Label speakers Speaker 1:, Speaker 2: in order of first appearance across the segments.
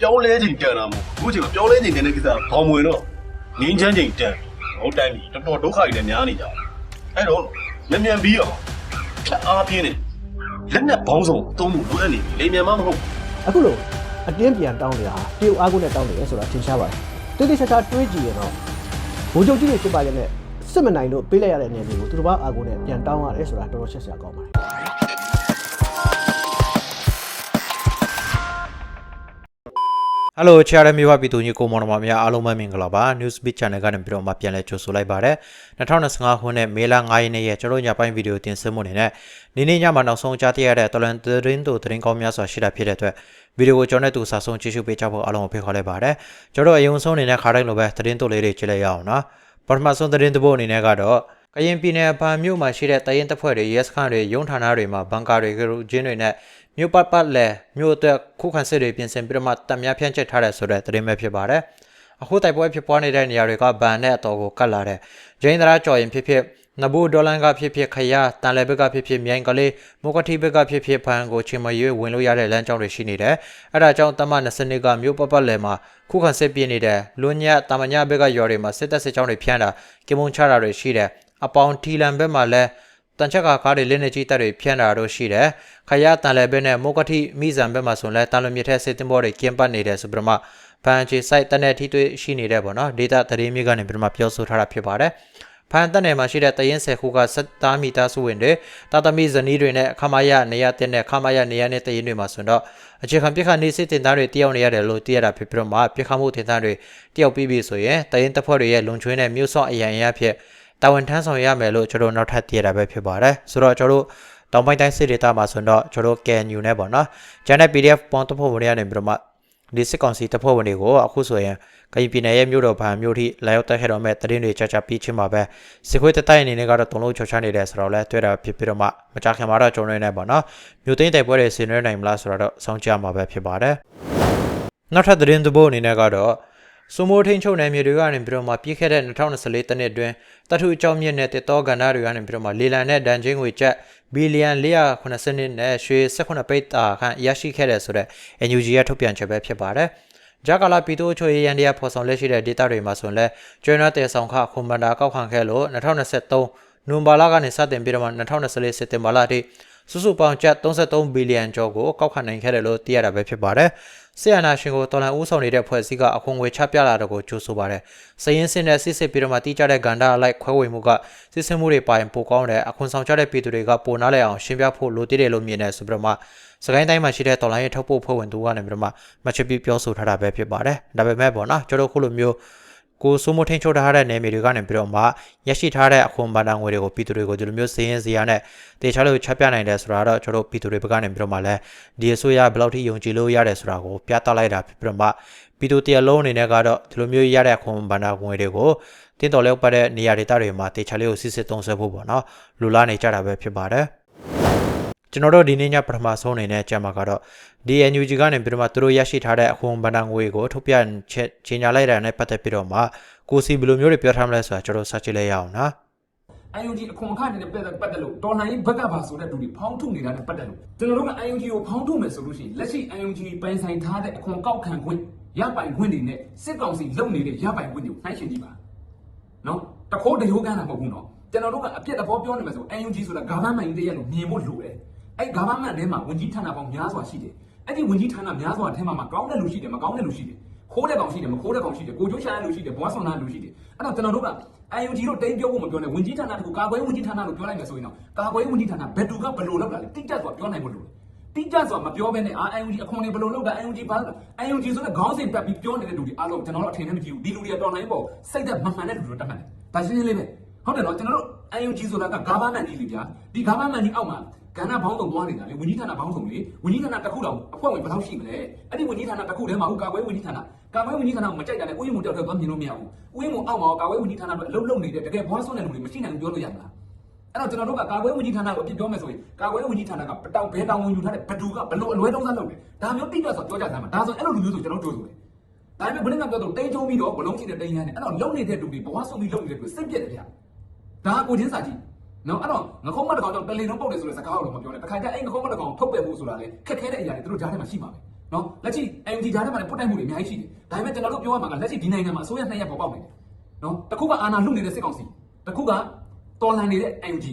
Speaker 1: ပြောင်းလဲချိန်တန်တာမို့အခုချိန်မှာပြောင်းလဲချိန်တန်တဲ့ကိစ္စခေါင်းမဝင်တော့ငင်းချမ်းချိန်တန်ဟုတ်တိုင်းပြီတော်တော်ဒုက္ခတွေလည်းများနေကြတယ်အဲ့တော့မြန်မြန်ပြီးအောင်ဖြတ်အားပြင်းနေလက်နဲ့ဘောင်းဆောင်သုံးဖို့လိုအပ်နေပြီလေမြန်မမဟုတ်
Speaker 2: အခုလို့အတင်းပြန်တောင်းနေတာဟာတရုတ်အားကိုနဲ့တောင်းနေရဲဆိုတာသင်ရှားပါတယ်တိတိကျကျတွေးကြည့်ရင်တော့ဘိုးချုပ်ကြီးတွေဖြစ်ပါရဲ့နဲ့စစ်မနိုင်လို့ပေးလိုက်ရတဲ့အနေမျိုးကိုသူတို့ဘာအားကိုနဲ့ပြန်တောင်းရတယ်ဆိုတာတော်တော်ရှက်စရာကောင်းပါတယ်
Speaker 3: ဟယ်လိုချာရမြေဝပြည်သူညီကိုမောင်နှမများအားလုံးပဲမင်္ဂလာပါ News Beat Channel ကနေပြီးတော့မှပြန်လည်ကြိုဆိုလိုက်ပါရစေ2025ခုနှစ်မေလ9ရက်နေ့ရဲ့ကျွန်တော်ညပိုင်းဗီဒီယိုတင်ဆက်မှုနေနဲ့နေ့နေ့ညမှာနောက်ဆုံးကြားသိရတဲ့တလန်သတင်းတို့သတင်းကောင်းများစွာရှိတာဖြစ်တဲ့အတွက်ဗီဒီယိုကိုကျွန်တော်နဲ့တူစာဆုံးကြည့်ရှုပေးကြဖို့အားလုံးကိုဖိတ်ခေါ်လိုက်ပါတယ်ကျွန်တော်အယုံဆုံးအနေနဲ့ခါတိုင်းလိုပဲသတင်းတို့လေးတွေကြည့်လိုက်ရအောင်နော်ပထမဆုံးသတင်းတစ်ပုဒ်အနေနဲ့ကတော့ကရင်ပြည်နယ်ဗာမြို့မှာရှိတဲ့တရင်တပ်ဖွဲ့တွေရဲစခန်းတွေရုံးဌာနတွေမှာဘန်ကာတွေကလူချင်းတွေနဲ့ မြို့ပတ်ပတ်လဲမြို့အတွက်ခုခံစစ်တွေပြင်ဆင်ပြီးတော့မှတပ်များဖြန့်ကျက်ထားတဲ့ဆိုတဲ့သတင်းပဲဖြစ်ပါတယ်။အခုတိုက်ပွဲဖြစ်ပွားနေတဲ့နေရာတွေကဗန်နဲ့အတော်ကိုကတ်လာတဲ့ဂျိန်းဒရာကြော်ရင်ဖြစ်ဖြစ်နဘူဒေါ်လန်ကဖြစ်ဖြစ်ခရတန်လဲဘက်ကဖြစ်ဖြစ်မြိုင်ကလေးမိုကတိဘက်ကဖြစ်ဖြစ်ဖန်ကိုချင်းမရွေးဝင်လို့ရတဲ့လမ်းကြောင်းတွေရှိနေတယ်။အဲဒါကြောင့်တမ20ကမြို့ပတ်ပတ်လဲမှာခုခံစစ်ပြင်းနေတဲ့လွန်ညတမညာဘက်ကရွာတွေမှာစစ်တပ်စစ်ကြောင်းတွေဖြန့်တာကင်မုံချတာတွေရှိတယ်။အပေါင်ထီလန်ဘက်မှာလည်း တန်ချက်ကကားတွေလင်းနေကြီးတပ်တွေဖြန့်တာတို့ရှိတယ်။ခရတန်လဲဘက်နဲ့မိုကတိမိဇန်ဘက်မှာဆိုရင်လည်းတန်လွန်မြစ်ထက်စစ်တင်ဘောတွေကင်းပတ်နေတယ်ဆိုပြီးတော့မှဖန်ချီ site တနဲ့ထိတွေ့ရှိနေတယ်ပေါ့နော်။ data သတင်းမြေကနေပြီးတော့မှပြောဆိုထားတာဖြစ်ပါတယ်။ဖန်တက်နယ်မှာရှိတဲ့တရင်ဆယ်ခုကစက်သားမီတာစုဝင်တွေတာသမီဇနီးတွေနဲ့ခမာယနေရတဲ့နဲ့ခမာယနေရတဲ့တရင်တွေမှာဆိုတော့အခြေခံပြခနေစစ်တင်သားတွေတယောက်နေရတယ်လို့သိရတာဖြစ်ပြီးတော့မှပြခမှုတင်သားတွေတယောက်ပြီးပြီဆိုရင်တရင်တပ်ဖွဲ့တွေရဲ့လုံချွေးနဲ့မြို့ဆော့အရန်အရဖြစ် တာဝန်ထမ်းဆောင်ရမယ်လို့ကျွန်တော်နောက်ထပ်သိရတာပဲဖြစ်ပါတယ်ဆိုတော့ကျွန်တော်တို့တောင်ပိုင်းတိုင်းစစ်ဒေသမှာဆိုတော့ကျွန်တော် KNU နဲ့ပေါ့နော်ကျန်တဲ့ PDF ပေါင်းတပ်ဖွဲ့ဝင်တွေကနေပြီးတော့မှဒီစစ်ကောင်စီတပ်ဖွဲ့ဝင်တွေကိုအခုဆိုရင်ကရင်ပြည်နယ်ရဲ့မြို့တော်ဗန်မြို့ထိလာရောက်တက်ခဲ့တော့မဲ့တရင်တွေကြာကြာပြီးချင်းမှာပဲစစ်ခွေးတတိုက်အနေနဲ့ကတော့တုံလို့ချောချနေတယ်ဆိုတော့လဲတွေ့တာဖြစ်ပြီးတော့မှမကြခင်မှာတော့ကျွန်တော်နေပေါ့နော်မြို့သိမ်းတိုက်ပွဲတွေဆင်နွှဲနိုင်မလားဆိုတော့စောင့်ကြမှာပဲဖြစ်ပါတယ်နောက်ထပ်သတင်းတစ်ပုဒ်အနေနဲ့ကတော့ စမိုးထင်းချုပ်နယ်မြေတွေကနေပြီးတော့မှပြည့်ခဲ့တဲ့2024တနှစ်အတွင်းတထုအကြောင်းမြင့်တဲ့တစ်တော်ကဏ္ဍတွေကနေပြီးတော့မှလေလံနဲ့ဒန်ချင်းငွေကျပ်ဘီလီယံ480နဲ့ရွှေ18ပိတ်တာခန့်ရရှိခဲ့တဲ့ဆိုတော့ NUG ရဲ့ထုတ်ပြန်ချက်ပဲဖြစ်ပါတယ်။ဂျာကာလာပီတိုချိုရန်ဒီယာဖော်ဆောင်လက်ရှိတဲ့ data တွေမှာဆိုရင်လဲကျွမ်းနာတဲဆောင်ခခွန်မန္တာကောက်ခံခဲ့လို့2023နိုဝင်ဘာလကနေစတင်ပြီးတော့မှ2024စက်တင်ဘာလအထိ စုစုပေါင်းကျပ်33ဘီလီယံကျော်ကိုကောက်ခံနိုင်ခဲ့တယ်လို့သိရတာပဲဖြစ်ပါတယ်။ဆီယနာရှင်ကိုတော်လန်ဦးဆောင်နေတဲ့ဖွဲ့စည်းကအခွန်ငွေချပြလာတော့ကိုကြိုးဆိုပါတယ်။စရင်စင်တဲ့စစ်စစ်ပြီးတော့မှတီးကြတဲ့ဂန္ဓာအလိုက်ခွဲဝေမှုကစစ်စစ်မှုတွေပိုင်ပိုကောင်းတဲ့အခွန်ဆောင်ချတဲ့ပြည်သူတွေကပိုနားလည်အောင်ရှင်းပြဖို့လိုတည်တယ်လို့မြင်တယ်ဆိုပြီးတော့မှစကိုင်းတိုင်းမှာရှိတဲ့တော်လိုင်းရဲ့ထုတ်ဖို့ဖွဲ့ဝင်သူကနေပြီးတော့မှမချပြပြောဆိုထားတာပဲဖြစ်ပါတယ်။ဒါပေမဲ့ပေါ့နော်ကျွန်တော်ခုလိုမျိုး ကိုစိုးမိုးထင်းချုပ်ထားတဲ့နယ်မြေတွေကနေပြီးတော့မှရရှိထားတဲ့အခွန်ဘာတန်ငွေတွေကိုပြည်သူတွေကိုဒီလိုမျိုးစည်ရင်စရာနဲ့တေချာလို့ချက်ပြနိုင်တယ်ဆိုတာတော့ကျွန်တော်ပြည်သူတွေဘက်ကနေပြီးတော့မှလည်းဒီအစိုးရဘယ်လောက်ထိယုံကြည်လို့ရတယ်ဆိုတာကိုပြသလိုက်တာဖြစ်ပြီးတော့မှပြည်သူတရားလုံးအနေနဲ့ကတော့ဒီလိုမျိုးရတဲ့အခွန်ဘာတန်ငွေတွေကိုတင်းတော်လောက်ပတ်တဲ့နေရာဒေသတွေမှာတေချာလေးကိုစစ်စစ်သုံးဆွဲဖို့ပေါ့နော်လူလာနေကြတာပဲဖြစ်ပါတယ် ကျွန်တော်တို့ဒီနေ့ညပထမဆုံးအနေနဲ့ကြံမှာကတော့ DNUG ကနေပြီးတော့မှသူတို့ရရှိထားတဲ့အခွန်ဗန္ဒငွေကိုထုတ်ပြန်ချက်ချိန်ညာလိုက်တာနဲ့ပတ်သက်ပြီးတော့မှကိုစီဘယ်လိုမျိုးတွေပြောထားမလဲဆိုတာကျွန်တော်စကြည့်လိုက်ရအောင်နော်
Speaker 4: IUG အခွန်အခနဲ့ပတ်သက်ပတ်သက်လို့တော်လှန်ရေးဘက်ကပါဆိုတဲ့လူတွေဖောင်းထုတ်နေတာနဲ့ပတ်သက်လို့ကျွန်တော်တို့က IUG ကိုဖောင်းထုတ်မယ်ဆိုလို့ရှိရင်လက်ရှိ IUG ပိုင်ဆိုင်ထားတဲ့အခွန်ကောက်ခံခွင့်ရပိုင်ခွင့်တွေနဲ့စစ်ကောင်စီလုပ်နေတဲ့ရပိုင်ခွင့်တွေကိုနှိုင်းယှဉ်ကြည့်ပါနော်တခိုးတရိုးကန်းတာမဟုတ်ဘူးနော်ကျွန်တော်တို့ကအပြစ်သဘောပြောနေမယ်ဆို IUG ဆိုတာ government ကြီးတရက်လို့မြင်ဖို့လိုတယ် အဲ့ government ထဲမှာဝန်ကြီးဌာနပေါင်းများစွာရှိတယ်အဲ့ဒီဝန်ကြီးဌာနများစွာအထက်မှာမကောင်းတဲ့လူရှိတယ်မကောင်းတဲ့လူရှိတယ်ခိုးတဲ့ကောင်ရှိတယ်မခိုးတဲ့ကောင်ရှိတယ်ကိုကျိုးရှာတဲ့လူရှိတယ်ဘွားဆောင်တဲ့လူရှိတယ်အဲ့တော့ကျွန်တော်တို့က IUG တို့တိတ်ပြောဖို့မပြောနဲ့ဝန်ကြီးဌာနတခုကာကွယ်ဝန်ကြီးဌာနလို့ပြောလိုက်မယ်ဆိုရင်တော့ကာကွယ်ဝန်ကြီးဌာနဘယ်သူကဘယ်လိုလုပ်တာလဲတိကျစွာပြောနိုင်ဖို့လိုတယ်တိကျစွာမပြောဘဲနဲ့အာ IUG အခွန်တွေဘယ်လိုလုပ်တာ IUG ဘာလို့ IUG ဆိုတဲ့ခေါင်းစဉ်ပတ်ပြီးပြောနေတဲ့လူတွေအားလုံးကျွန်တော်တို့အထင်နဲ့မကြည့်ဘူးဒီလူတွေတော်နိုင်ပေါ့စိတ်သက်မမှန်တဲ့လူတွေတတ်မှန်တယ်ဒါရှင်းရှင်းလေးပဲဟုတ်တယ်နော်ကျွန်တော်တို့ IUG ဆိုတာက government ကြီးလေဗျာဒီ government ကြီးအောက်မှာ ကဏ္ဍဘောင်းဆောင်သွားနေတာလေဝန်ကြီးဌာနဘောင်းဆောင်လေဝန်ကြီးဌာနတစ်ခုတောင်အဖွဲ့ဝင်ဘယ်လောက်ရှိမလဲအဲ့ဒီဝန်ကြီးဌာနတစ်ခုထဲမှာဟုတ်ကာကွယ်ဝန်ကြီးဌာနကာကွယ်ဝန်ကြီးဌာနကိုမကြိုက်တာနဲ့ဥယျာဉ်မှုတောက်တော့သွားမြင်လို့မရဘူးဥယျာဉ်မှုအောက်မှာကာကွယ်ဝန်ကြီးဌာနတို့အလုပ်လုပ်နေတဲ့တကယ်ဘွားဆွမ်းတဲ့လူတွေမရှိနိုင်ဘူးပြောလို့ရမလားအဲ့တော့ကျွန်တော်တို့ကကာကွယ်ဝန်ကြီးဌာနကိုအပြစ်ပြောမယ်ဆိုရင်ကာကွယ်ဝန်ကြီးဌာနကပတောင်ဘဲတောင်ဝင်ယူထားတဲ့ဘဒူကဘလို့အလွဲတုံးစားလုပ်တယ်ဒါမျိုးတိကျဆိုပြောကြစမ်းပါဒါဆိုအဲ့လိုလူမျိုးဆိုကျွန်တော်တို့ကြိုးဆိုတယ်ဒါပေမဲ့ဘယ်နဲ့မှပြောတော့တိတ်ချုံပြီးတော့ဘလုံးရှိတဲ့တိန်ရန်နဲ့အဲ့တော့လုံနေတဲ့လူတွေဘဝဆုံးပြီးလုံနေတဲ့လူစိတ်ပြက်တယ်ဗျဒါကကိုချင်းစာကြည့် နော်အဲ့တော့ငခုံးမတကောင်ကြောင့်တလင်လုံးပုတ်တယ်ဆိုတဲ့စကားကိုတော့မပြောနဲ့တခါကျအဲ့ငခုံးမတကောင်ထုတ်ပယ်ဖို့ဆိုတာလေခက်ခဲတဲ့အရာတွေသူတို့ကြားထဲမှာရှိမှာပဲနော်လက်ရှိ NUG ဂျာထဲမှာလည်းပုတ်တိုက်မှုတွေအများကြီးရှိတယ်ဒါပေမဲ့ကျွန်တော်တို့ပြောရမှာကလက်ရှိဒီနိုင်ငံမှာအစိုးရနှစ်ရပ်ပေါ်ပေါက်နေတယ်နော်တစ်ခုကအာဏာလွတ်နေတဲ့စစ်ကောင်စီတစ်ခုကတော်လှန်နေတဲ့ NUG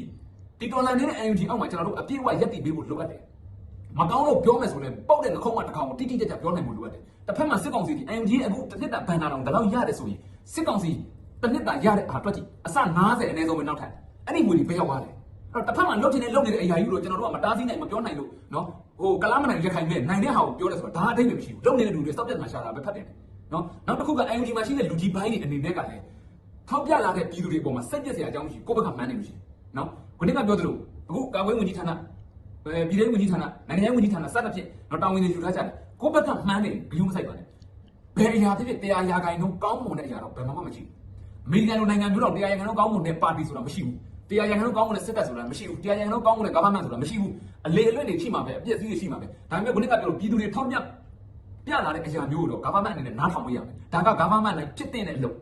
Speaker 4: ဒီတော်လှန်နေတဲ့ NUG အောက်မှာကျွန်တော်တို့အပြည့်အဝရက်တည်ပေးဖို့လိုအပ်တယ်မကောင်းလို့ပြောမယ်ဆိုရင်ပေါက်တဲ့နှခုံးကတစ်ကောင်ကိုတိတိကျကျပြောနိုင်ဖို့လိုအပ်တယ်တစ်ဖက်မှာစစ်ကောင်စီဒီ NUG အခုတစ်နှစ်တာဘန်နာတော်ဒါတော့ရတယ်ဆိုရင်စစ်ကောင်စီတစ်နှစ်တာရတဲ့အားတွက်ကြည့်အစ90အနည်းဆုံးပဲနောက်ထပ် အဲ့ဒီငွေတွေဘယ်ရောက်သွားလဲအဲ့တော့တစ်ဖက်မှာလုတ်တင်နေလုတ်နေတဲ့အရာကြီးကိုကျွန်တော်တို့ကမတားဆီးနိုင်မပြောနိုင်လို့နော်ဟိုကလားမနိုင်ရခိုင်မဲ့နိုင်တဲ့ဟာကိုပြောတယ်ဆိုတော့ဒါအတိတ်ပဲမရှိဘူးလုတ်နေတဲ့လူတွေစောက်ပြတ်မှာရှာတာပဲဖတ်တယ်နော်နောက်တစ်ခုက IOD မှာရှိတဲ့လူကြီးပိုင်းတွေအနေနဲ့ကလည်းထောက်ပြလာတဲ့ပြည်သူတွေအပေါ်မှာစိတ်ပြည့်စရာအကြောင်းမရှိကိုယ့်ဘက်ကမှန်းနေလို့ရှိတယ်နော်ခုနကပြောသလိုအခုကာကွယ်ဝင်ကြီးဌာနအဲပြည်ထောင်ဝင်ကြီးဌာနနိုင်ငံရေးဝင်ကြီးဌာနစသဖြင့်တော့တာဝန်တွေယူထားကြတယ်ကိုယ့်ဘက်ကမှန်းနေဘယ်လိုမဆိုင်ပါနဲ့ဘယ်အရာဖြစ်ဖြစ်တရားရာခိုင်နှုန်းကောင်းမွန်တဲ့အရာတော့ဘယ်မှမရှိဘူးအမေရိကန်လိုနိုင်ငံမျိုးတော့တရားရန်ကုန်ကောင်းမွန်တဲ့ပါတီဆိုတာမရှိဘူး တရားရန်ကုန်ကောင်းမွန်တဲ့စစ်တပ်ဆိုတာမရှိဘူးတရားရန်ကုန်ကောင်းမွန်တဲ့ government ဆိုတာမရှိဘူးအလေအလွတ်တွေရှိမှာပဲအပြည့်အစည်တွေရှိမှာပဲဒါပေမဲ့ခုနကပြောလို့ပြည်သူတွေထောက်ပြပြလာတဲ့အရာမျိုးတော့ government အနေနဲ့နားထောင်မရဘူးဒါက government လိုက်ဖြစ်တဲ့အလုပ်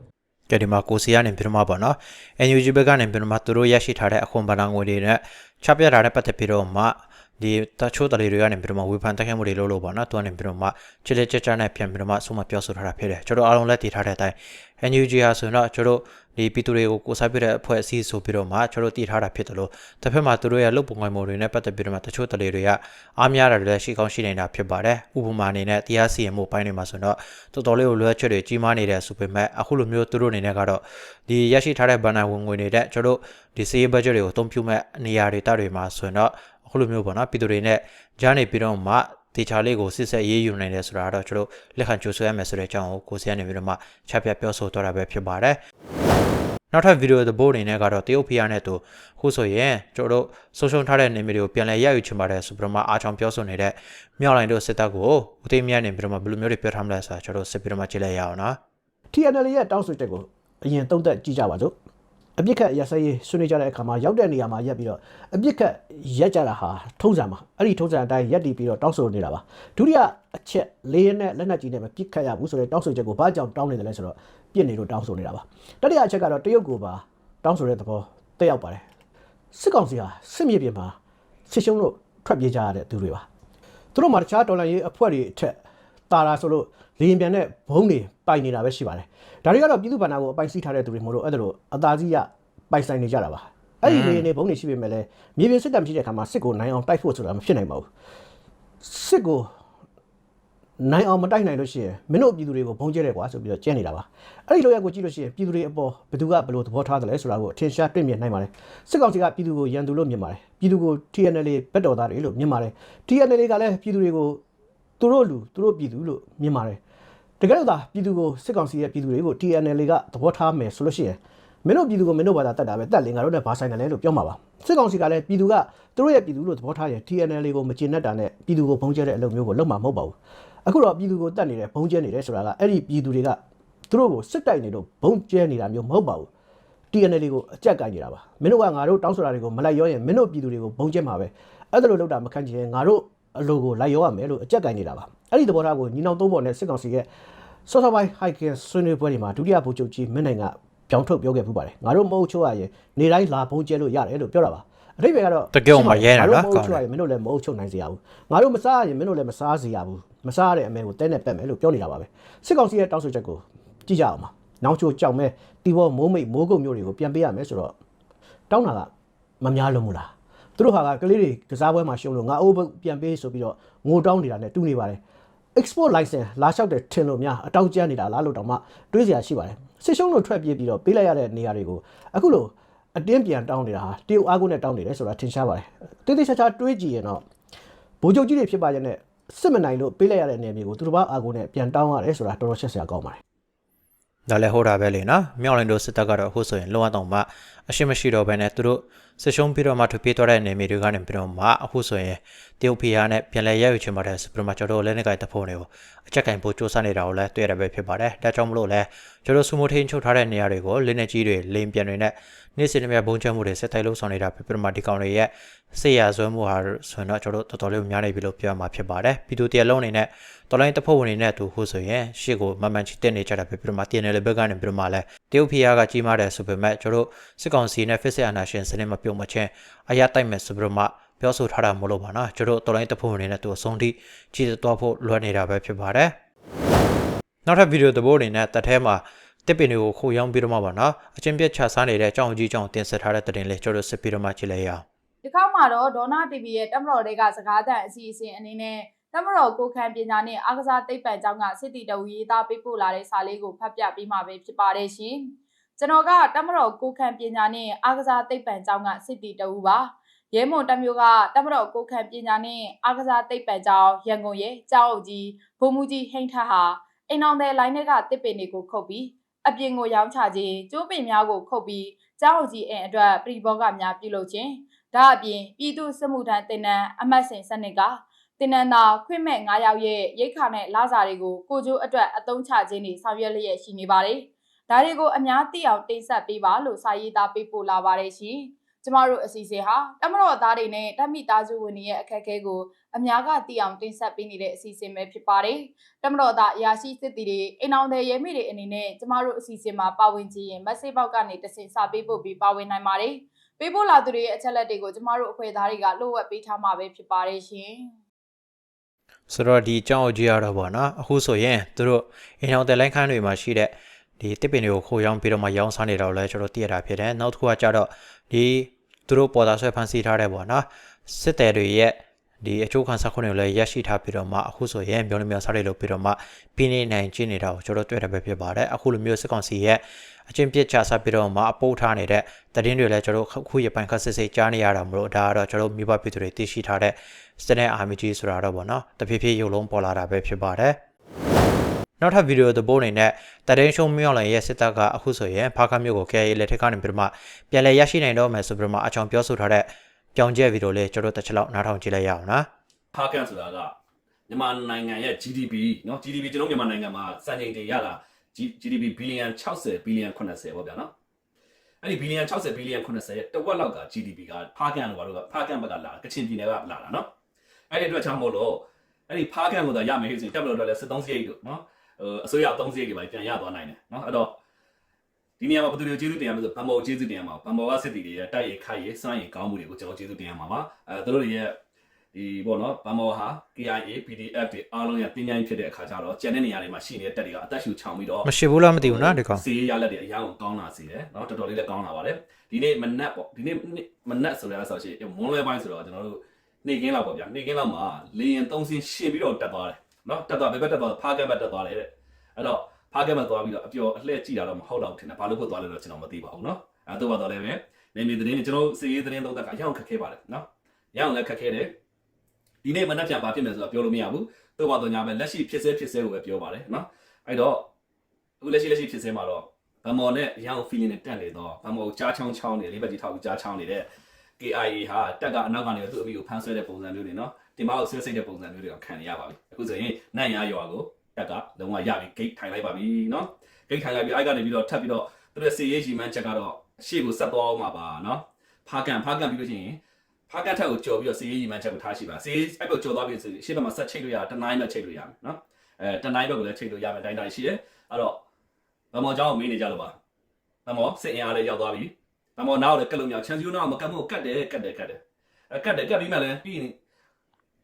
Speaker 3: ကြဒီမှာကိုစီကနေပြမပေါ့နော် NUG ဘက်ကနေပြမသူတို့ရရှိထားတဲ့အခွန်ပဏာငွေတွေနဲ့ချပြထားတဲ့ပတ်သက်ပြီးတော့မှဒီတချို့တလေတွေကနေပြမဝေဖန်တက်ခဲမှုတွေလုပ်လို့ပေါ့နော်သူကနေပြမချစ်လက်ချစ်ချနဲ့ပြန်ပြမဆုံးမပြောဆိုထားတာဖြစ်တယ်ကျွန်တော်အားလုံးလက်တည်ထားတဲ့အတိုင်း NUG ဟာဆိုတော့ကျွန်တော် ဒီပြည်သူတွေကိုကိုစားပြတဲ့အဖွဲ့အစည်းဆိုပြီးတော့မှကျွန်တော်တည်ထားတာဖြစ်တယ်လို့တစ်ဖက်မှာသူတို့ရဲ့လုပ်ပုံငွေမှုတွေနဲ့ပတ်သက်ပြီးတော့မှတချို့တလေတွေကအားများတာတွေလည်းရှိကောင်းရှိနေတာဖြစ်ပါတယ်ဥပမာအနေနဲ့တရားစီရင်မှုပိုင်းတွေမှာဆိုတော့တော်တော်လေးကိုလွယ်ချက်တွေကြီးမားနေတဲ့ဆိုပေမဲ့အခုလိုမျိုးသူတို့အနေနဲ့ကတော့ဒီရရှိထားတဲ့ဘဏ္ဍာဝင်ငွေတွေနဲ့ကျွန်တော်ဒီစီးရေးဘတ်ဂျက်တွေကိုအသုံးပြုမဲ့နေရာတွေတတွေမှာဆိုတော့အခုလိုမျိုးပေါ့နော်ပြည်သူတွေနဲ့ကြားနေပြီးတော့မှ တေချာလေးကိုစစ်ဆက်ရေးယူနိုင်တယ်ဆိုတာတော့ကျွန်တော်လက်ခံကြိုးဆွဲရမယ်ဆိုတဲ့အကြောင်းကိုကိုစီကနေပြီးတော့မှချပြပြောဆိုတော့တာပဲဖြစ်ပါတယ်နောက်ထပ်ဗီဒီယိုသဘောအနေနဲ့ကတော့တရုတ်ဖီယာနဲ့တူခုဆိုရင်ကျွန်တော်တို့ဆုံးရှုံးထားတဲ့နေမီတွေကိုပြန်လည်ရယူချင်ပါတယ်ဆိုပြီးတော့မှအားချောင်းပြောဆိုနေတဲ့မြောက်လိုင်းတို့စစ်တပ်ကိုဦးသိမ်းမြတ်နေပြီးတော့မှဘယ်လိုမျိုးတွေပြောထားမလဲဆိုတာကျွန်တော်တို့စစ်ပြီးတော့မှကြည့်လိုက်ရအောင်နော်
Speaker 2: TNL ရဲ့တောင်းဆိုချက်ကိုအရင်သုံးသက်ကြည့်ကြပါစို့ အပြစ်ခတ်ရစရေးဆွေးနွေးကြတဲ့အခါမှာရောက်တဲ့နေရာမှာရက်ပြီးတော့အပြစ်ခတ်ရက်ကြတာဟာထုံးစံပါအဲ့ဒီထုံးစံအတိုင်းရက်တည်ပြီးတော့တောင်းဆိုနေတာပါဒုတိယအချက်လေးရက်နဲ့လက်နက်ကြီးနဲ့မပြစ်ခတ်ရဘူးဆိုတဲ့တောင်းဆိုချက်ကိုဘာကြောင့်တောင်းနေတယ်လဲဆိုတော့ပြစ်နေလို့တောင်းဆိုနေတာပါတတိယအချက်ကတော့တရုတ်ကိုပါတောင်းဆိုတဲ့သဘောတက်ရောက်ပါတယ်စစ်ကောင်စီဟာစစ်မြေပြင်မှာစစ်ရှုံးလို့ထွက်ပြေးကြရတဲ့သူတွေပါသူတို့မှာတခြားဒေါ်လာရေးအဖွဲ့တွေအထက်တာတာဆိုလို့ လေရင်ပြန်တဲ့ဘုံတွေပိုင်နေတာပဲရှိပါတယ်ဒါတွေကတော့ပြည်သူ့ဗန္နာကိုအပိုင်စီးထားတဲ့သူတွေမို့လို့အဲ့ဒါလိုအသာစီးရပိုင်ဆိုင်နေကြတာပါအဲ့ဒီလေရင်တွေဘုံတွေရှိပေမဲ့လည်းမြေပြင်စစ်တပ်မရှိတဲ့အခါမှာစစ်ကိုနိုင်အောင်တိုက်ဖို့ဆိုတာမဖြစ်နိုင်ပါဘူးစစ်ကိုနိုင်အောင်မတိုက်နိုင်လို့ရှိရင်မင်းတို့ပြည်သူတွေကိုဘုံကျဲတယ်ကွာဆိုပြီးတော့ကျဲနေတာပါအဲ့ဒီလိုရက်ကိုကြည့်လို့ရှိရင်ပြည်သူတွေအပေါ်ဘယ်သူကဘယ်လိုသဘောထားတယ်လဲဆိုတာကိုအထင်ရှားတွေ့မြင်နိုင်ပါတယ်စစ်ကောင်စီကပြည်သူကိုရန်သူလို့မြင်ပါတယ်ပြည်သူကို TNL ဘက်တော်သားတွေလို့မြင်ပါတယ် TNL ကလည်းပြည်သူတွေကိုသူတို့လူသူတို့ပြည်သူလို့မြင်ပါတယ်တ ကယ်လို့သာပြည်သူကိုစစ်ကောင်စီရဲ့ပြည်သူတွေကို TNL ကသဘောထားမယ်ဆိုလို့ရှိရင်မင်းတို့ပြည်သူကိုမင်းတို့ဘာသာတတ်တာပဲတတ်လင်ငါတို့နဲ့ဘာဆိုင်တယ်လဲလို့ပြောမှာပါစစ်ကောင်စီကလည်းပြည်သူကသူတို့ရဲ့ပြည်သူလို့သဘောထားရင် TNL ကိုမကျေနပ်တာနဲ့ပြည်သူကိုဘုံကျဲတဲ့အလုပ်မျိုးကိုလုပ်မှာမဟုတ်ပါဘူးအခုတော့ပြည်သူကိုတတ်နေတယ်ဘုံကျဲနေတယ်ဆိုတာကအဲ့ဒီပြည်သူတွေကသူတို့ကိုစစ်တိုက်နေလို့ဘုံကျဲနေတာမျိုးမဟုတ်ပါဘူး TNL ကိုအကြက်ကင်နေတာပါမင်းတို့ကငါတို့တောင်းဆိုတာတွေကိုမလိုက်ရောရင်မင်းတို့ပြည်သူတွေကိုဘုံကျဲမှာပဲအဲ့ဒါလိုလုပ်တာမခံချင်ရင်ငါတို့အလိုကိုလိုက်ရောရမယ်လို့အကြက်ကင်နေတာပါအဲ့ဒီသဘောထားကိုညီနောင်သုံးပေါ်နဲ့စစ်ကောင်စီရဲ့ စောစောပိုင်း hiking ဆွေးနွေးပွဲတွေမှာဒုတိယဗိုလ်ချုပ်ကြီးမင်းနိုင်ကပြောင်းထုတ်ပြောခဲ့ပူပါတယ်ငါတို့မဟုတ်ချိုးရရင်နေတိုင်းလာဘုံကျဲလို့ရတယ်လို့ပြောတာပါအထိပ္ပယ်ကတော့
Speaker 3: တကယ်ကိုမှရဲနေတာနော်
Speaker 2: ငါတို့မဟုတ်ချိုးရရင်မင်းတို့လည်းမဟုတ်ချုပ်နိုင်စေရဘူးငါတို့မစားရရင်မင်းတို့လည်းမစားစေရဘူးမစားရတဲ့အမဲကိုတဲနဲ့ပက်မယ်လို့ပြောနေတာပါပဲစစ်ကောင်စီရဲ့တောင်းဆိုချက်ကိုကြည့်ကြအောင်ပါနောက်ချိုးကြောက်မဲတီဘောမိုးမိတ်မိုးကုတ်မျိုးတွေကိုပြန်ပေးရမယ်ဆိုတော့တောင်းတာကမများလုံးဘူးလားသူတို့ဟာကကလေးတွေကစားပွဲမှာရှုံးလို့ငါအိုးဘုတ်ပြန်ပေးဆိုပြီးတော့ငိုတောင်းနေတာနဲ့တူနေပါတယ် export license လာလျှောက်တဲ့ထင်လို့များအတောက်ကျန်းနေတာလားလို့တောင်မှတွေးစရာရှိပါတယ်စစ်ရှုံးလို့ထွက်ပြေးပြီးတော့ပေးလိုက်ရတဲ့နေရာတွေကိုအခုလို့အတင်းပြန်တောင်းနေတာဟာတရုတ်အားကိုနဲ့တောင်းနေတယ်ဆိုတာထင်ရှားပါတယ်တိတိကျကျတွေးကြည့်ရင်တော့ဗိုလ်ချုပ်ကြီးတွေဖြစ်ပါရဲ့နဲ့စစ်မနိုင်လို့ပေးလိုက်ရတဲ့နေရာမျိုးကိုသူတို့ဘာအားကိုနဲ့ပြန်တောင်းရတယ်ဆိုတာတော်တော်ရှက်စရာကောင်းပါတယ်
Speaker 3: ဒါလည်းဟုတ်တာပဲလေနော်မြောက်လိုင်းတို့စစ်တပ်ကတော့အခုဆိုရင်လောအောင်မှ အရှိမရှိတော့ဘဲနဲ့သူတို့စစ်ရှုံးပြီးတော့မှထွက်ပြေးသွားတဲ့နေမီတွေကနေပြီးတော့မှအခုဆိုရင်တရုတ်ဖီယာနဲ့ပြန်လဲရယူချင်ပါတယ်စပရမကျော်တို့လည်းနေကြတဲ့ဖုန်းတွေကိုအချက်ကင်ပို့စူးစမ်းနေတာကိုလည်းတွေ့ရပဲဖြစ်ပါတယ်ဒါကြောင့်မလို့လဲကျွန်တော်စူမိုထင်းချုပ်ထားတဲ့နေရာတွေကိုလင်းနေကြီးတွေလိန်ပြန်တွေနဲ့ နေ့စဉ်တည်းဘုံချမှုတွေစစ်တိုက်လို့ဆောင်နေတာဖြစ်ပြီးတော့မှဒီကောင်တွေရဲ့စေရဆွဲမှုဟာဆိုရင်တော့ကျွန်တော်တို့တော်တော်လေးများနေပြီလို့ပြောရမှာဖြစ်ပါတယ်ပြည်သူတရလုံးအနေနဲ့တော်လိုင်းတစ်ဖက်ဝင်နေတဲ့သူဟုဆိုရင်ရှေ့ကိုမမှန်ချစ်တက်နေကြတာဖြစ်ပြီးတော့မှ TNL ဘက်ကနေပြီးတော့မှလဲတရုတ်ဖီယာကကြီးမားတယ်ဆိုပေမဲ့ကျွန်တော်တို့စစ်ကောင်စီနဲ့ဖစ်စစ်အာဏာရှင်စနစ်မပြုတ်မချင်းအရာတိုက်မဲ့ဆိုပြီးတော့မှပြောဆိုထားတာမလို့ပါနော်ကျွန်တော်တော်လိုင်းတပ်ဖွဲ့ဝင်တွေနဲ့သူအဆုံးထိကြည့်သွားဖို့လွှတ်နေတာပဲဖြစ်ပါတယ်နောက်ထပ်ဗီဒီယိုသဘောအနေနဲ့တက်ထဲမှာ တစ်ပင်တွေကိုခိုးရောင်းပြီးတော့မှပါနော်အချင်းပြက်ချစားနေတဲ့အကြောင်းအကြီးအကြောင်းတင်ဆက်ထားတဲ့တဲ့တင်လေးကျွန်တော်စစ်ပြီးတော့မှကြည့်လိုက်ရအောင်
Speaker 5: ဒီခေါက်မှာတော့ဒေါနာ TV ရဲ့တမတော်တွေကစကားသံအစီအစဉ်အနေနဲ့တမတော်ကိုခံပညာနဲ့အားကစားသိပ္ပံကျောင်းကစစ်တီတဝူရေးသားပေးပို့လာတဲ့စာလေးကိုဖတ်ပြပေးမှာပဲဖြစ်ပါတယ်ရှင်။ကျွန်တော်ကတမတော်ကိုခံပညာနဲ့အားကစားသိပ္ပံကျောင်းကစစ်တီတဝူပါ။ရဲမွန်တမျိုးကတမတော်ကိုခံပညာနဲ့အားကစားသိပ္ပံကျောင်းရန်ကုန်ရဲ့ကျောင်းအုပ်ကြီးဘုံမူကြီးဟိန်းထက်ဟာအိမ်အောင်တဲ့လိုင်းတွေကတစ်ပင်တွေကိုခုတ်ပြီး အပြင်ကိုရောင်းချခြင်းကျိုးပင်များကိုခုတ်ပြီးကျောင်းအုပ်ကြီးအိမ်အတွက်ပရိဘောဂများပြုလုပ်ခြင်းဒါအပြင်ပြည်သူစစ်မှုထမ်းတင်နန်းအမတ်စဉ်စနစ်ကတင်နန်းသာခွင့်မဲ့9ရောက်ရဲ့ရိတ်ခါနဲ့လစာတွေကိုကိုကျိုးအတွက်အသုံးချခြင်းတွေဆောင်ရွက်လျက်ရှိနေပါတယ်။ဒါတွေကိုအများသိအောင်တင်ဆက်ပေးပါလို့စာရေးသားပေးပို့လာပါတယ်ရှင်။ ကျမတို့အစီအစဉ်ဟာတမတော်သားတွေနဲ့တပ်မိသားစုဝင်တွေရဲ့အခက်အခဲကိုအများကသိအောင်တင်ဆက်ပေးနေတဲ့အစီအစဉ်ပဲဖြစ်ပါတယ်။တမတော်သားအရာရှိစစ်တီတွေအိမ်အောင်တဲ့ရဲမိတွေအနေနဲ့ကျမတို့အစီအစဉ်မှာပါဝင်ကြည့်ရင် message box ကနေတဆင့်စာပေးပို့ပြီးပါဝင်နိုင်ပါတယ်။ပေးပို့လာသူတွေရဲ့အချက်လက်တွေကိုကျမတို့အဖွဲ့သားတွေကလိုအပ်ပေးထားမှာပဲဖြစ်ပါတယ်ရှင်။
Speaker 3: ဆိုတော့ဒီအကြောင်းအကြီးရတော့ပေါ့နော်အခုဆိုရင်သူတို့အင်အောင်တယ်လိုင်းခန်းတွေမှာရှိတဲ့ဒီတစ်ပင်တွေကိုခိုးရောင်းပြီးတော့မှရောင်းစားနေတော့လဲကျွန်တော်သိရတာဖြစ်တယ်နောက်တစ်ခုကကြတော့ဒီ သူတို့ပေါ်တာဆွဲဖန်ဆီးထားတဲ့ပေါ့နော်စစ်တယ်တွေရဲ့ဒီအချိုးခံစားခွင့်တွေလည်းရရှိထားပြီးတော့မှအခုဆိုရင်မျိုးမျိုးစားတွေလုပ်ပြီးတော့မှပြင်းနေနိုင်ကျင့်နေတာကိုကျွန်တော်တွေ့ရပဲဖြစ်ပါတယ်အခုလိုမျိုးစစ်ကောင်စီရဲ့အချင်းပြစ်ချစားပြီးတော့မှအပုတ်ထားနေတဲ့တည်င်းတွေလည်းကျွန်တော်အခုရပိုင်ခက်စစ်စစ်ကြားနေရတာမလို့ဒါကတော့ကျွန်တော်မိဘပြည်သူတွေသိရှိထားတဲ့စတဲ့အာမီဂျီဆိုတာတော့ပေါ့နော်တဖြည်းဖြည်းရုပ်လုံးပေါ်လာတာပဲဖြစ်ပါတယ် နောက်ထပ်ဗီဒီယိုသဘောအနေနဲ့တရင်ရှုံမြောက်လိုင်ရဲ့စစ်တပ်ကအခုဆိုရင်ဖားခမျိုးကို KA လက်ထက်ကနေပြီးတော့မှပြန်လည်ရရှိနိုင်တော့မယ်ဆိုပြီးတော့မှအချောင်ပြောဆိုထားတဲ့ပြောင်းကျဲဗီဒီယိုလေးကျွန်တော်တစ်ချက်လောက်နားထောင်ကြည့်လိုက်ရအောင်နော်
Speaker 6: ဖားကန်ဆိုတာကမြန်မာနိုင်ငံရဲ့ GDP เนาะ GDP ကျွန်တော်မြန်မာနိုင်ငံမှာစံချိန်တင်ရတာ G- GDP ဘီလီယံ60ဘီလီယံ80ပေါ့ဗျာနော်အဲ့ဒီဘီလီယံ60ဘီလီယံ80ရဲ့တဝက်လောက်က GDP ကဖားကန်လို့ဘာလို့ကဖားကန်ဘက်ကလာတာကချင်ပြည်နယ်ကလာတာเนาะအဲ့ဒီအတွက်ကြောင့်မို့လို့အဲ့ဒီဖားကန်ကိုသာရမယ်ဆိုရင်တက်မလို့တော့လဲစစ်သုံးစရိတ်တို့เนาะဟို အစိုးရအသုံးစရိတ်တွေပါပြန်ရသွားနိုင်တယ်နော်အဲ့တော့ဒီနေရာမှာဘယ်သူတွေကျေးဇူးတင်ရမလဲဆိုဗမောကျေးဇူးတင်ရမှာဗမောကစစ်တီတွေရဲ့တိုက်ရိုက်ခိုက်ရဲ့စွမ်းရည်ကောင်းမှုတွေကိုကျွန်တော်ကျေးဇူးတင်ရမှာပါအဲသူတို့တွေရဲ့ဒီပေါ့နော်ဗမောဟာ KIA PDF တွေအားလုံးရတင်ញိုင်းဖြစ်တဲ့အခါကျတော့ကျန်တဲ့နေရာတွေမှာရှိနေတဲ့တက်တွေကအသက်ရှူချောင်ပြီးတော့
Speaker 3: မရှိဘူးလားမသိဘူးနော်ဒီကောင်
Speaker 6: စီရရလက်တွေအရာကိုကောင်းလာစေတယ်နော်တော်တော်လေးလည်းကောင်းလာပါတယ်ဒီနေ့မနက်ပေါ့ဒီနေ့မနက်ဆိုတဲ့ဆိုရှင်မွန်းလွဲပိုင်းဆိုတော့ကျွန်တော်တို့နေကင်းလောက်ပေါ့ဗျာနေကင်းလောက်မှာလေရင်၃ဆင်းရှင်ပြီးတော့တက်သွားတယ် နော်တက်သွားဘယ်ဘက်တက်သွားဖားကက်ဘက်တက်သွားတယ်တဲ့အဲ့တော့ဖားကက်ဘက်သွားပြီးတော့အပျော်အလှဲ့ကြည့်တာတော့မဟုတ်တော့ထင်တယ်ဘာလို့ဖို့သွားလဲတော့ကျွန်တော်မသိပါဘူးနော်အဲ့တော့တော့လည်းပဲနေမီသတင်းကျွန်တော်စီရေးသတင်းတော့တက်ကအရောက်ခက်ခဲပါတယ်နော်ရောက်လည်းခက်ခဲတယ်ဒီနေ့မနက်ပြန်ပါဖြစ်မယ်ဆိုတော့ပြောလို့မရဘူးတို့ပါတော့ညာပဲလက်ရှိဖြစ်စေဖြစ်စေကိုပဲပြောပါတယ်နော်အဲ့တော့အခုလက်ရှိလက်ရှိဖြစ်စေမှာတော့ဗမော်နဲ့ရအောင် feeling နဲ့တက်လေတော့ဗမော်ကိုကြားချောင်းချောင်းနေလေးပဲကြီးထောက်ကြားချောင်းနေတဲ့ KIA ဟာတက်ကအနောက်ကနေသူ့အမိကိုဖမ်းဆွဲတဲ့ပုံစံမျိုးနေနော် တင်မကိုဆွဲစိတ်တဲ့ပုံစံမျိုးတွေကခံရပါပြီ။အခုဆိုရင်နိုင်ရရွာကိုတက်ကလုံးဝရပြီဂိတ်ထိုင်လိုက်ပါပြီနော်။ဂိတ်ထိုင်လိုက်ပြီအဲ့ကနေပြီးတော့ထပ်ပြီးတော့သူတို့စီရေးရီမန်းချက်ကတော့ရှေ့ကိုဆက်သွားအောင်ပါပါနော်။ဖားကန်ဖားကန်ပြီးလို့ရှိရင် ဖားကတ်ထက်ကိုကြော်ပြီးတော့စီးရေးရီမှန်ချက်ကိုထားရှိပါစီးအဲ့ဘက်ကြော်သွားပြီဆိုရင်ရှေ့ဘက်မှာဆက်ချိတ်လို့ရတာတနိုင်ပဲချိတ်လို့ရမယ်နော်အဲတနိုင်ဘက်ကိုလည်းချိတ်လို့ရမယ်တိုင်းတိုင်းရှိတယ်အဲ့တော့ဗမော်เจ้าကိုမေးနေကြလို့ပါဗမော်စစ်အင်အားလည်းရောက်သွားပြီဗမော်နောက်လည်းကတ်လို့မရချန်စီယိုနောက်မကတ်မို့ကတ်တယ်ကတ်တယ်ကတ်တယ်အဲကတ်တယ်ကတ်ပြီးမှလည်းပြီးရင်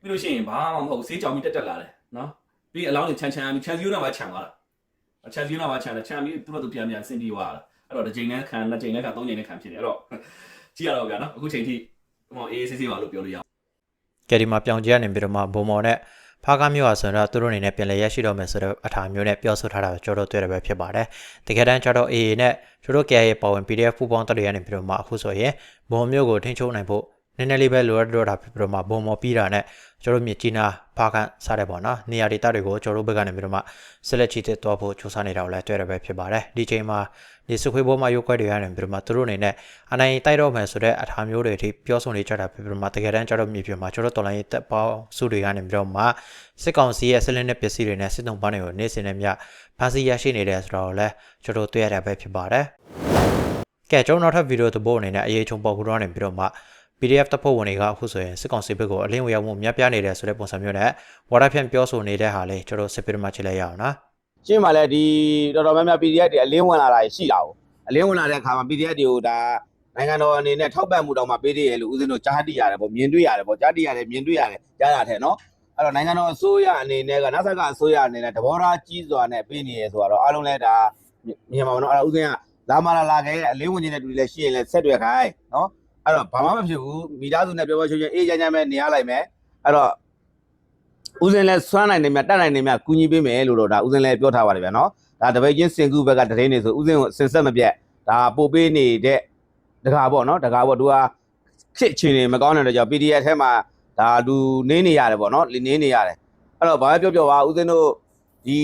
Speaker 6: ပြီးလို့ရှိရင်ဘာမှမဟုတ်ဆေးကြောင်ပြီးတက်တက်လာတယ်နော်ပြီးအလောင်းတွေချန်ချန်ပြီးချန်စီယိုနောက်မှာခြံသွားတာချန်စီယိုနောက်မှာခြံတယ်ခြံပြီးသူတို့သူပြန်ပြန်ဆင်းပြီးသွားတာအဲ့တော့တစ်ချိန်နဲ့ခံနှစ်ချိန်နဲ့ခံသုံးချိန်နဲ့ခံဖြစ်တယ်အဲ့တော့ကြည့်ရတော့ဗျာနော်အခုချိန်ထိဟောအေးဆေးဆေးပါလို့ပြောလို့ရ
Speaker 3: ကယ်ဒီမှာပြောင်းကျနေပြီးတော့မှဘုံမော်နဲ့ဖားကားမျိုးဟာဆိုတော့သူတို့အနေနဲ့ပြန်လည်ရရှိတော့မယ်ဆိုတော့အထာမျိုးနဲ့ပြောဆိုထားတာကိုကျွန်တော်တို့တွေ့ရပဲဖြစ်ပါတယ်။တကယ်တမ်းကျတော့ AA နဲ့ကျွန်တော် KA ရဲ့ပါဝင် PDF ပူပေါင်းတက်တွေရနေပြီးတော့မှအခုဆိုရင်ဘုံမျိုးကိုထိန်းချုပ်နိုင်ဖို့ နည်းနည်းလေးပဲလိုအပ်တော့တာဖြစ်ပြီးတော့မှဘုံမော်ပြီးတာနဲ့ကျွန်တော်မြစ်ကြီးနာဖားကန်စားတယ်ပေါ့နော်။နေရာဒေသတွေကိုကျွန်တော်တို့ဘက်ကနေပြီးတော့မှဆက်လက်ချီတက်သွားဖို့စူးစမ်းနေတာကိုလည်းတွေ့ရပဲဖြစ်ပါတယ်။ဒီချိန်မှာဒီစုခွေးဘောမှာရုပ်ခွဲတွေရနေပြီးတော့မှသူတို့အနေနဲ့အနိုင်တိုက်တော့မယ်ဆိုတဲ့အထာမျိုးတွေအထိပြောဆိုနေကြတာဖြစ်ပြီးတော့မှတကယ်တမ်းကျတော့မြေပြင်မှာကျွန်တော်တော်လိုင်းတက်ပေါင်းစုတွေကနေပြီးတော့မှစစ်ကောင်စီရဲ့ဆက်လက်တဲ့ပစ္စည်းတွေနဲ့စစ်တုံးပန်းတွေကိုနေ့စဉ်နဲ့မျှဖမ်းဆီးရရှိနေတယ်ဆိုတော့လည်းကျွန်တော်တွေ့ရတာပဲဖြစ်ပါတယ်။ကဲကျွန်တော်နောက်ထပ်ဗီဒီယိုတစ်ပုတ်အနေနဲ့အရေးချုံပေါ်ကူတော့နေပြီးတော့မှ PDF တပ်ဖွဲ့ဝင်တွေကအခုဆိုရင်စစ်ကောင်စီဘက်ကိုအလင်းဝရောက်မှုမြတ်ပြနေတယ်ဆိုတဲ့ပုံစံမျိုးနဲ့ဝါဒဖြန့်ပြောဆိုနေတဲ့ဟာလေးကျွန်တော်စစ်ပြီးတော့မှကြည့်လိုက်ရအောင်နော်
Speaker 7: ရှင်းမှာလဲဒီတော်တော်များများ PDF တွေအလင်းဝင်လာတာရှိတာ哦အလင်းဝင်လာတဲ့အခါမှာ PDF တွေကိုဒါနိုင်ငံတော်အနေနဲ့ထောက်ပံ့မှုတောင်မှပေးသေးရလို့ဦးဇင်းတို့ကြားသိရတယ်ပေါ့မြင်တွေ့ရတယ်ပေါ့ကြားသိရတယ်မြင်တွေ့ရတယ်ကြားတာထဲနော်အဲ့တော့နိုင်ငံတော်အစိုးရအနေနဲ့ကနောက်ဆက်ကအစိုးရအနေနဲ့တဘောထားကြီးစွာနဲ့ပေးနေရဆိုတော့အားလုံးလဲဒါမြင်ပါတော့အဲ့တော့ဦးဇင်းကလာမလာလာခဲ့အလေးဝင်နေတဲ့တူတွေလည်းရှိရင်လည်းဆက်တွေ့ခိုင်းနော် အဲ့တော့ဘာမှမဖြစ်ဘူးမိသားစုနဲ့ပြောပြောချင်းချင်းအေးချမ်းချမ်းပဲနေရလိုက်မယ်အဲ့တော့ဦးစင်းလဲဆွမ်းနိုင်နေမြတ်တတ်နိုင်နေမြတ်ကူညီပေးမယ်လို့တော့ဒါဦးစင်းလဲပြောထားပါတယ်ဗျာနော်ဒါတပိတ်ချင်းစင်ကူဘက်ကတရင်နေဆိုဦးစင်းကိုစင်ဆက်မပြတ်ဒါပို့ပေးနေတဲ့တကားပေါ့နော်တကားပေါ့သူကခစ်ချင်နေမကောင်းတဲ့တော့ကြောင့် PDF ထဲမှာဒါလူနေနေရတယ်ပေါ့နော်နေနေရတယ်အဲ့တော့ဘာပဲပြောပြောပါဦးစင်းတို့ဒီ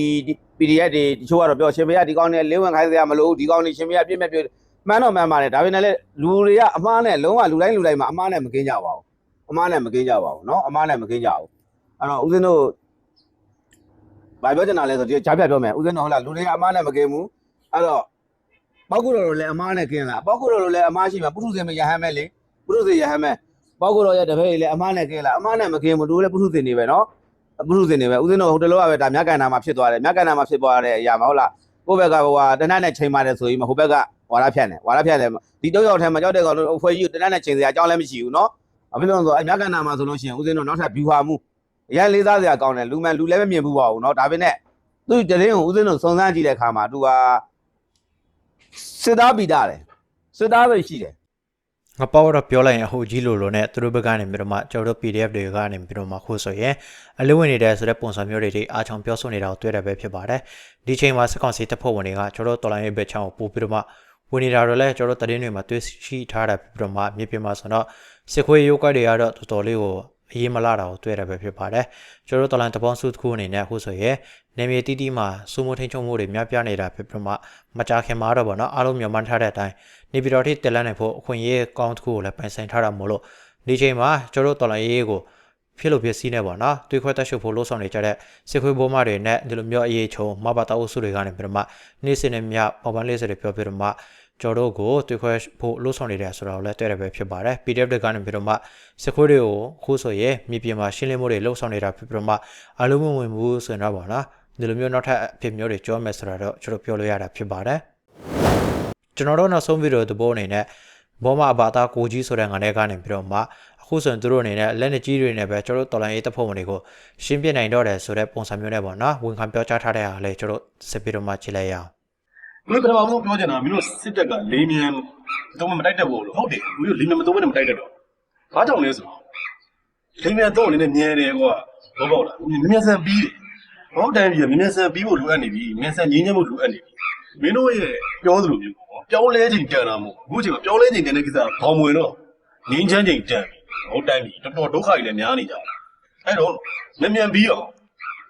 Speaker 7: PDF တွေတချို့ကတော့ပြောရှင်မရဒီကောင်းနေလေးဝင်ခိုင်းစရာမလိုဘူးဒီကောင်းနေရှင်မရပြည့်မဲ့ပြည့် မှန်တော့မှန်ပါတယ်ဒါပေမဲ့လည်းလူတွေကအမားနဲ့လုံးဝလူတိုင်းလူတိုင်းမှာအမားနဲ့မကင်းကြပါဘူးအမားနဲ့မကင်းကြပါဘူးเนาะအမားနဲ့မကင်းကြဘူး အဲ့တော့ဦးဇင်းတို့ဘာပြောချင်တာလဲဆိုတော့ကြားပြပြောမယ်ဦးဇင်းတို့ဟုတ်လားလူတွေကအမားနဲ့မကင်းဘူးအဲ့တော့ပောက်ကုတော်တို့လည်းအမားနဲ့ကင်းလားပောက်ကုတော်တို့လည်းအမားရှိမှာပုထုဇဉ်မရဟန်းမဲလေပုထုဇဉ်ရဟန်းမဲပောက်ကုတော်ရဲ့တပည့်ကြီးလည်းအမားနဲ့ကင်းလားအမားနဲ့မကင်းဘူးတို့လည်းပုထုဇဉ်နေပဲနော်ပုထုဇဉ်နေပဲဦးဇင်းတို့ဟိုတလောကပဲဒါမြတ်ကန်နာမှာဖြစ်သွားတယ်မြတ်ကန်နာမှာဖြစ်သွားတဲ့အရာမဟုတ်လားကိုယ့်ဘက်ကဟိုဟာတနတ်နဲ့ချိန်ပါတယ်ဆိုရင်ဟိုဘက်က ဝါရဖြန့်တယ်ဝါရဖြန့်တယ်ဒီတုတ်ရောက်ထဲမှာကြောက်တဲ့ကောင်တို့အဖွဲ့ကြီးကိုတနက်နဲ့ချိန်စရာအကြောင်းလည်းမရှိဘူးနော်အဖေတို့ဆိုအမြကန္နာမှာဆိုလို့ရှိရင်ဦးစင်းတို့နောက်ထပ် view ဟာမှုအရင်လေးစားစရာကောင်းတယ်လူမှန်လူလည်းမမြင်ဘူးပါဘူးနော်ဒါပေမဲ့သူ့တရင်ကိုဦးစင်းတို့စုံစမ်းကြည့်တဲ့အခါမှာသူကစစ်သားပိတာတယ်စစ်သားပဲရှိတယ်
Speaker 3: ငါပေါ်တော့ပြောလိုက်ရင်အဟိုကြီးလိုလိုနဲ့သူတို့ဘက်ကနေပြီးတော့မှကျွန်တော်တို့ PDF တွေကနေပြီးတော့မှခိုးဆိုရင်အလွင့်ဝင်နေတဲ့ဆိုတဲ့ပုံစံမျိုးတွေတိအားချောင်ပြောဆိုနေတာကိုတွေ့ရပဲဖြစ်ပါတယ်ဒီချိန်မှာစကောင်စီတပ်ဖွဲ့ဝင်တွေကကျွန်တော်တို့တော်လိုင်းရဲ့ဘက်ချောင်းကိုပို့ပြီးတော့မှ ဝင်နေတာတော့လဲကျွန်တော်တို့တရင်တွေမှာတွေ့ရှိထားတာပြီးတော့မှမြေပြင်မှာဆိုတော့စစ်ခွေးရုပ်ကတွေကတော့တော်တော်လေးကိုအရေးမလာတာကိုတွေ့ရပဲဖြစ်ပါတယ်ကျွန်တော်တို့တော်လိုင်းတပေါင်းစုတစ်ခုအနေနဲ့အခုဆိုရင်နေမြေတီးတီးမှာစုမထိန်ချုံမှုတွေများပြားနေတာဖြစ်ပြီးတော့မှမကြခင်မှာတော့ဗောနော်အားလုံးမြန်မာထားတဲ့အတိုင်းနေပြည်တော်ထိတက်လန်းနိုင်ဖို့အခွင့်အရေးကောင်းတစ်ခုကိုလည်းပိုင်ဆိုင်ထားတာမို့လို့ဒီချိန်မှာကျွန်တော်တို့တော်လိုင်းရေးကို ဖြစ်လို့ဖြစ်စီးနေပါတော့။တွေးခွဲတက်ရှုပ်ဖို့လှုံ့ဆော်နေကြတဲ့စစ်ခွေးဘိုးမတွေနဲ့ဒီလိုမျိုးအရေးချုံမဘာတာအုပ်စုတွေကနေပြီးတော့မှနေ့စဉ်နဲ့မြပေါ်ပန်းလေးစတွေပြောပြတော့မှကျွန်တော်တို့ကိုတွေးခွဲဖို့လှုံ့ဆော်နေတယ်ဆိုတာကိုလည်းတွေ့ရပဲဖြစ်ပါတယ်။ PDF တွေကနေပြီးတော့မှစစ်ခွေးတွေကိုခုဆိုရင်မြေပြင်မှာရှင်းလင်းမှုတွေလှုံ့ဆော်နေတာဖြစ်ပြီးတော့မှအလုံးမဝင်ဘူးဆိုရင်တော့ပါနော်။ဒီလိုမျိုးနောက်ထပ်အဖြစ်မျိုးတွေကြောမယ်ဆိုတာတော့ကျွန်တော်ပြောလို့ရတာဖြစ်ပါတယ်။ကျွန်တော်တို့နောက်ဆုံးဗီဒီယိုသဘောအနေနဲ့ဘောမအဘာသာကိုကြီးဆိုတဲ့ငါနဲ့ကနေပြီးတော့မှ အခုဆိုရင်သူတို့အနေနဲ့လက်နက်ကြီးတွေနဲ့ပဲကျွန်တော်တို့တော်လိုင်းရေးတပ်ဖွဲ့ဝင်တွေကိုရှင်းပြနိုင်တော့တယ်ဆိုတဲ့ပုံစံမျိုးနဲ့ပေါ့နော်ဝန်ခံပြောကြားထားတဲ့အားလေးကျွန်တော်စစ်ပြီးတော့မှကြည့်လိုက်ရအောင်
Speaker 1: မင်းကတော့ဘာလို့ပြောချင်တာမင်းတို့စစ်တပ်ကလေးမြန်တော့မတိုက်တတ်ဘူးလို့ဟုတ်တယ်မင်းတို့လေးမြန်မတော့ဘဲမတိုက်တတ်တော့ဘာကြောင့်လဲဆိုတော့လေးမြန်တော့အနေနဲ့မြဲတယ်ကွာဘောပေါက်လားမြန်ဆန်ပြီးတယ်ဘောတိုင်းပြီးမြန်ဆန်ပြီးဖို့လိုအပ်နေပြီမြန်ဆန်ငင်းညက်ဖို့လိုအပ်နေပြီမင်းတို့ရဲ့ပြောသလိုမျိုးပေါ့ပြောင်းလဲချိန်တန်တာမို့အခုချိန်မှာပြောင်းလဲချိန်တန်တဲ့ကိစ္စဘောင်ဝင်တော့ငင်းချမ်းချိန်တန်ပြီဟု တ်တိုင်းပြီတော်တော်ဒုက္ခကြီးလည်းများနေကြတယ်အဲ့တော့မြန်မြန်ပြီးအောင်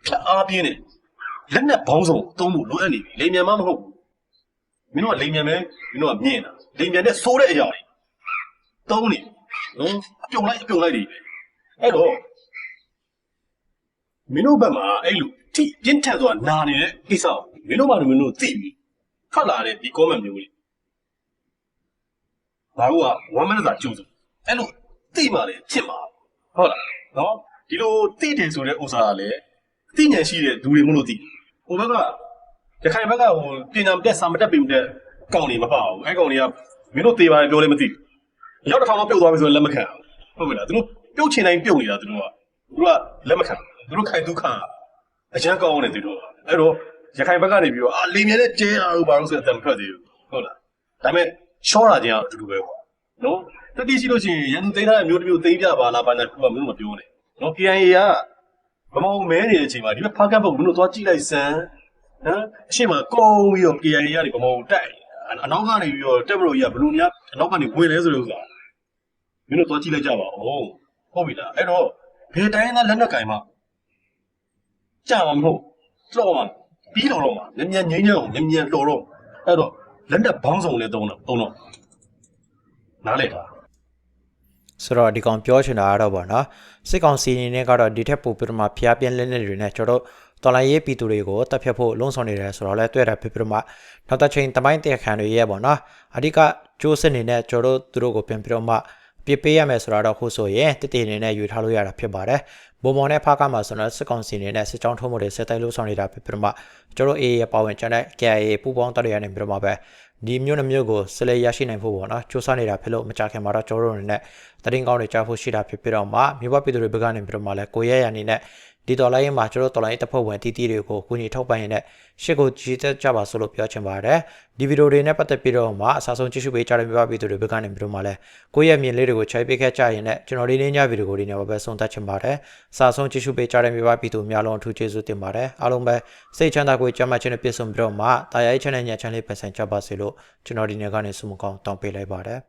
Speaker 1: ဖြတ်အားပြင်းနေလက်နဲ့ဘောင်းစုံသုံးဖို့လိုအပ်နေပြီလေးမြန်မှမဟုတ်ဘူးမင်းတို့ကလိမ်မြန်ပဲမင်းတို့ကမြင်တာလိမ်မြန်တဲ့ဆိုးတဲ့အရာတွေတုံးနေနော်အပြုံလိုက်အပြုံလိုက်တွေပဲအဲ့တော့မင်းတို့ဘက်မှာအဲ့လိုထိပြင်းထန်ဆိုတာနာနေတဲ့ကိစ္စကိုမင်းတို့ဘာလို့မင်းတို့သိပြီထွက်လာတဲ့ဒီ comment မျိုးတွေဘာလို့က1 minute သာကြိုးစုအဲ့လို သိမှလည်းဖြစ်မှာဟုတ်လားနော်ဒီလိုသိတယ်ဆိုတဲ့ဥစ္စာကလည်းသိဉာဏ်ရှိတဲ့လူတွေမလို့သိဟိုဘက်ကရခိုင်ဘက်ကဟိုပညာမတက်စာမတက်ပင်မတက်ကောင်နေမပါဘူးအဲကောင်တွေကမင်းတို့သေးပါတယ်ပြောလည်းမသိဘူးရောက်တစ်ထောင်တော့ပြုတ်သွားပြီဆိုရင်လက်မခံဘူးဟုတ်ပြီလားသူတို့ပြုတ်ချင်တိုင်းပြုတ်နေတာသူတို့ကသူတို့ကလက်မခံသူတို့ခိုင်ဒုက္ခအကျန်းကောင်းနေသူတို့အဲ့တော့ရခိုင်ဘက်ကနေပြီးတော့အာလီမြဲနဲ့ကျဲတာလို့ဘာလို့ဆိုတဲ့အတံထွက်သေးဘူးဟုတ်လားဒါပေမဲ့ရှော့တာချင်းကအတူတူပဲပေါ့ နော်တတိရှိလို့ရှိရင်ရန်သူသိမ်းထားတဲ့မျိုးတစ်မျိုးသိမ်းပြပါလားဘာညာသူကမင်းတို့မပြောနဲ့နော် KIA ကဘမောင်မဲနေတဲ့အချိန်မှာဒီဘက်ဖားကပ်ဖို့မင်းတို့သွားကြည့်လိုက်စမ်းဟမ်အရှိမကုန်းပြီးတော့ KIA ကနေဗမောကိုတိုက်အနောက်ကနေပြီးတော့တက်မလို့ကြီးကဘလူများအနောက်ကနေဝင်လဲဆိုလို့ဆိုတာမင်းတို့သွားကြည့်လိုက်ကြပါဦးဟုတ်ပြီလားအဲ့တော့ဘယ်တိုင်းသားလက်နက်ကင်မှကြာမှာမဟုတ်လော့မှာပြီးတော့တော့မှာညဉ့်ညဉ့်ငိမ့်ညအောင်ညဉ့်ညဉ့်လော်တော့အဲ့တော့လက်နက်ဘောင်းဆောင်လဲတုံးတော့တုံးတော့ နားလေတာ
Speaker 3: ဆိုတော့ဒီကောင်ပြောချင်တာကတော့ဗောနော်စစ်ကောင်စီအနေနဲ့ကတော့ဒီထက်ပိုပြီးတော့မှဖျားပြင်းလက်နေတွေနဲ့ကျွန်တော်တို့တော်လိုင်းရေးပြည်သူတွေကိုတပ်ဖြတ်ဖို့လုံဆောင်နေတယ်ဆိုတော့လဲတွေ့တာဖြစ်ပြီးတော့မှနောက်တစ်ချိန်တမိုင်းတရားခံတွေရဲ့ဗောနော်အဓိကကျိုးစစ်နေနဲ့ကျွန်တော်တို့သူတို့ကိုပြန်ပြီးတော့မှပြစ်ပေးရမယ်ဆိုတာတော့ခုဆိုရင်တည်တည်နေနဲ့ယူထားလို့ရတာဖြစ်ပါတယ်ဘုံမောင်နဲ့ဖားကမှာဆိုတော့စစ်ကောင်စီနေနဲ့စစ်ကြောင်းထုံးမှုတွေစစ်တိုက်လို့ဆောင်နေတာဖြစ်ပြီးတော့မှကျွန်တော် AA ရပါဝင်ကျန်တဲ့ KIA ပူပေါင်းတပ်တွေရနေပြီးတော့မှပဲ ဒီမျိုးနှမျိုးကိုဆက်လက်ရရှိနိုင်ဖို့ပေါ့နော်စူးစမ်းနေတာဖြစ်လို့မကြခင်မှာတော့ကျွန်တော်တို့အနေနဲ့တရင်ကောင်းတွေကြားဖို့ရှိတာဖြစ်ပြီးတော့မှမြို့ပပြည်သူတွေဘက်ကနေပြီးတော့မှလည်းကိုရဲရအနေနဲ့ ဒီတော်လိုင်းမှာကျွန်တော်တော်လိုင်းတပ်ဖွဲ့ဝင်တီးတီးတွေကိုကူညီထောက်ပံ့ရတဲ့ရှစ်ကိုကြည်သက်ကြပါဆိုလို့ပြောချင်ပါတယ်ဒီဗီဒီယိုတွေနဲ့ပတ်သက်ပြီးတော့မှအစားဆုံးကြည့်ရှုပေးကြတဲ့မြို့ပပြည်သူတွေဘက်ကနေပြီးတော့မှလည်းကိုရဲမြင်လေးတွေကိုချိန်ပေးခဲ့ကြရင်လည်းကျွန်တော်ဒီနေ့ညဗီဒီယိုတွေနဲ့ပဲဆုံးသက်ချင်ပါတယ်အစားဆုံးကြည့်ရှုပေးကြတဲ့မြို့ပပြည်သူများလုံးအထူးကျေးဇူးတင်ပါတယ်အားလုံးပဲစိတ်ချမ်းသာကိုကြမ်းမှချင်းနဲ့ပြည့်စုံပြီးတော့မှတာယာရေးချမ်းတဲ့ညချမ်းလေးပဲဆိုင်ကြပါစေလို့ကျွန်တော်ဒီနေ့ကနေဆုမကောင်းတောင်းပေးလိုက်ပါတယ်